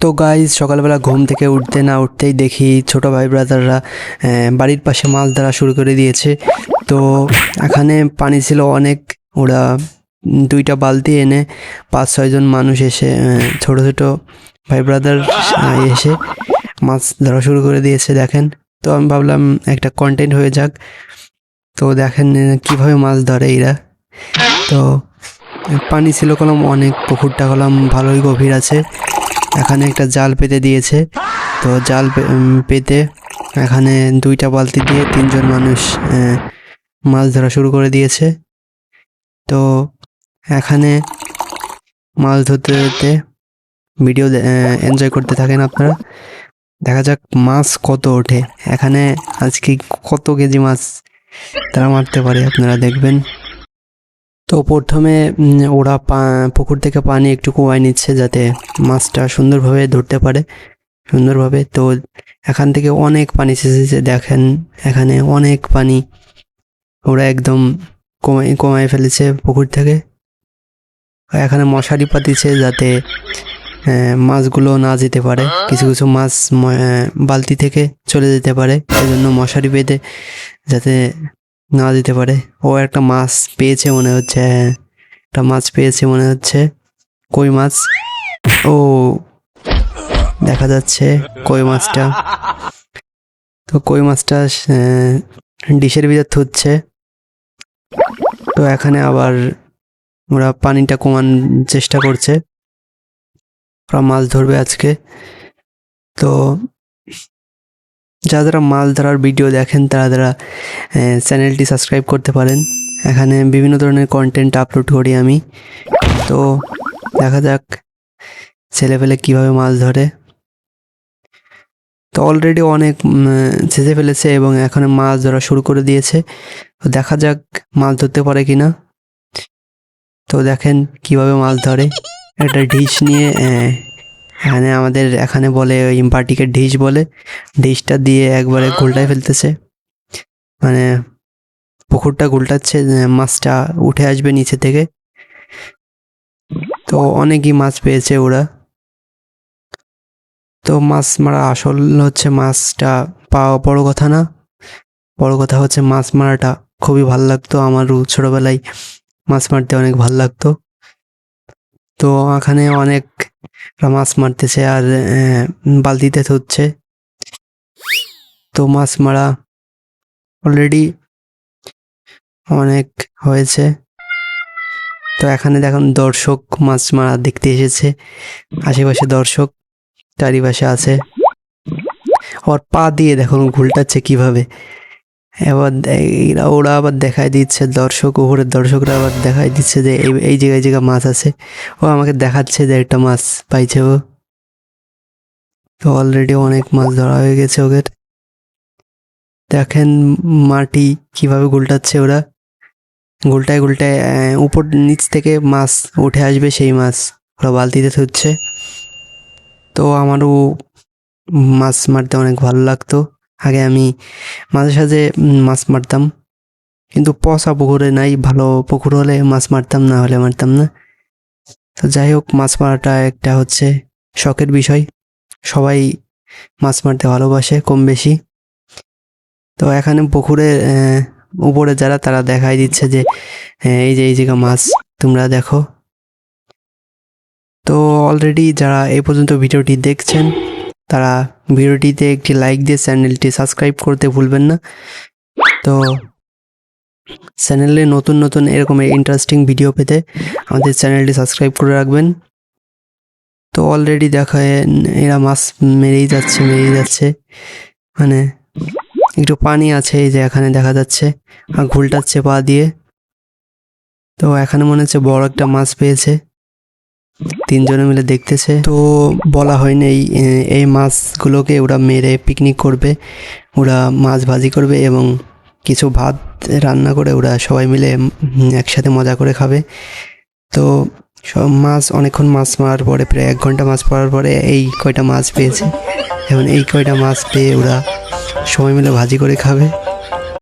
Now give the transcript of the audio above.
তো গাইজ সকালবেলা ঘুম থেকে উঠতে না উঠতেই দেখি ছোট ভাই ব্রাদাররা বাড়ির পাশে মাছ ধরা শুরু করে দিয়েছে। তো এখানে পানি ছিল অনেক, ওরা দুইটা বালতি এনে পাঁচ ছয়জন মানুষ এসে ছোট ছোট ভাই ব্রাদার এসে মাছ ধরা শুরু করে দিয়েছে, দেখেন। তো আমি ভাবলাম একটা কন্টেন্ট হয়ে যাক। তো দেখেন কীভাবে মাছ ধরে এরা। তো পানি ছিল কলম অনেক, পুকুরটা কলম ভালোই গভীর আছে। এখানে একটা জাল পেতে দিয়েছে। তো জাল পেতে এখানে দুইটা বালতি দিয়ে তিনজন মানুষ মাছ ধরা শুরু করে দিয়েছে। তো এখানে মাছ ধরতে ধরতে ভিডিও এনজয় করতে থাকেন আপনারা। দেখা যাক মাছ কত ওঠে। এখানে আজকে কত কেজি মাছ তারা মারতে পারে আপনারা দেখবেন। তো প্রথমে ওরা পুকুর থেকে পানি একটু কুয়ায় নিচ্ছে যাতে মাছটা সুন্দরভাবে ধরতে পারে। সুন্দরভাবে তো এখান থেকে অনেক পানি এসেছে দেখেন, এখানে অনেক পানি। ওরা একদম কমাই কমায় ফেলেছে পুকুর থেকে। এখানে মশারি পাতিছে যাতে মাছগুলো না যেতে পারে। কিছু কিছু মাছ বালতি থেকে চলে যেতে পারে। এই জন্য মশারি বেঁধে যাতে না যেতে পারে। ও একটা মাছ পেয়েছে মনে হচ্ছে হ্যাঁ। একটা মাছ পেয়েছে মনে হচ্ছে। কই মাছ? ও দেখা যাচ্ছে কই মাছটা। তো কই মাছটা আহ, ডিশের ভিতর থুচ্ছে। তো এখানে আবার ওরা পানিটা কমানোর চেষ্টা করছে। ওরা মাছ ধরবে আজকে। তো যারা যারা মাছ ধরার ভিডিও দেখেন, তারা তারা চ্যানেলটি সাবস্ক্রাইব করতে পারেন। এখানে বিভিন্ন ধরনের কন্টেন্ট আপলোড করি আমি। তো দেখা যাক ছেলে ছেলেপেলে কীভাবে মাছ ধরে। তো অলরেডি অনেক ছেঁচে ফেলেছে এবং এখন মাছ ধরা শুরু করে দিয়েছে। তো দেখা যাক মাছ ধরতে পারে কি না তো দেখেন কীভাবে মাছ ধরে। একটা ডিশ নিয়ে এখানে আমাদের এখানে বলে ওই বাটিকে ডিশ বলে। ডিশটা দিয়ে একবারে গোলটায় ফেলতেছে। মানে পুকুরটা গোলটাচ্ছে মাছটা উঠে আসবে নিচে থেকে। তো অনেকই মাছ পেয়েছে ওরা। তো মাছ মারা আসল হচ্ছে মাছটা পাওয়া বড় কথা না। বড় কথা হচ্ছে মাছ মারাটা খুবই ভালো লাগতো আমারও ছোটবেলায়। মাছ মারতে অনেক ভালো লাগতো। তো এখানে অনেক মাছ মারতেছে আর বালতিতে ধরছে। তো মাছ মারা অলরেডি অনেক হয়েছে। তো এখানে দেখুন দর্শক মাছ মারা দেখতে এসেছে। আশেপাশে দর্শক চারিপাশে আছে। ওর পা দিয়ে দেখুন ঘুলটাচ্ছে কীভাবে। এবার এরা, ওরা আবার দেখায় দিচ্ছে, দর্শক উপরের দর্শকরা আবার দেখায় দিচ্ছে যে এই এই জায়গায় জায়গায় মাছ আছে। ও আমাকে দেখাচ্ছে যে একটা মাছ পাইছে ও। তো অলরেডি অনেক মাছ ধরা হয়ে গেছে ওদের। দেখেন মাটি কীভাবে গুলটাচ্ছে ওরা। গুলটায় গুলটায় উপর নিচ থেকে মাছ উঠে আসবে সেই মাছ। ওরা বালতিতে ধরছে। তো আমারও মাছ মারতে অনেক ভালো লাগতো। আগে আমি মাঝে সাঝে মাছ মারতাম। কিন্তু পচা পুকুরে নাই, ভালো পুকুর হলে মাছ মারতাম, না হলে মারতাম না। তো যাই হোক, মাছ মারাটা একটা হচ্ছে শখের বিষয়। সবাই মাছ মারতে ভালোবাসে কম বেশি। তো এখানে পুকুরে উপরে যারা, তারা দেখাই দিচ্ছে যে এই যে, এই জায়গা মাছ, তোমরা দেখো। তো অলরেডি যারা এই পর্যন্ত ভিডিওটি দেখছেন তারা ভিডিওটিতে একটি লাইক দিয়ে চ্যানেলটি সাবস্ক্রাইব করতে ভুলবেন না। তো চ্যানেলে নতুন নতুন এরকম ইন্টারেস্টিং ভিডিও পেতে আমাদের চ্যানেলটি সাবস্ক্রাইব করে রাখবেন। তো অলরেডি দেখা এরা মাছ মেরেই যাচ্ছে মেরেই যাচ্ছে। মানে একটু পানি আছে এই যে এখানে দেখা যাচ্ছে, আর ঘুলটাচ্ছে পা দিয়ে। তো এখানে মনে হচ্ছে বড় একটা মাছ পেয়েছে। তিনজনে মিলে দেখতেছে। তো বলা হয়নি এই এই মাছগুলোকে ওরা মেরে পিকনিক করবে, ওরা মাছ ভাজি করবে এবং কিছু ভাত রান্না করে ওরা সবাই মিলে একসাথে মজা করে খাবে। তো সব মাছ, অনেকক্ষণ মাছ মারার পরে, প্রায় এক ঘণ্টা মাছ পড়ার পরে এই কয়টা মাছ পেয়েছে। এখন এই কয়টা মাছ পেয়ে ওরা সবাই মিলে ভাজি করে খাবে।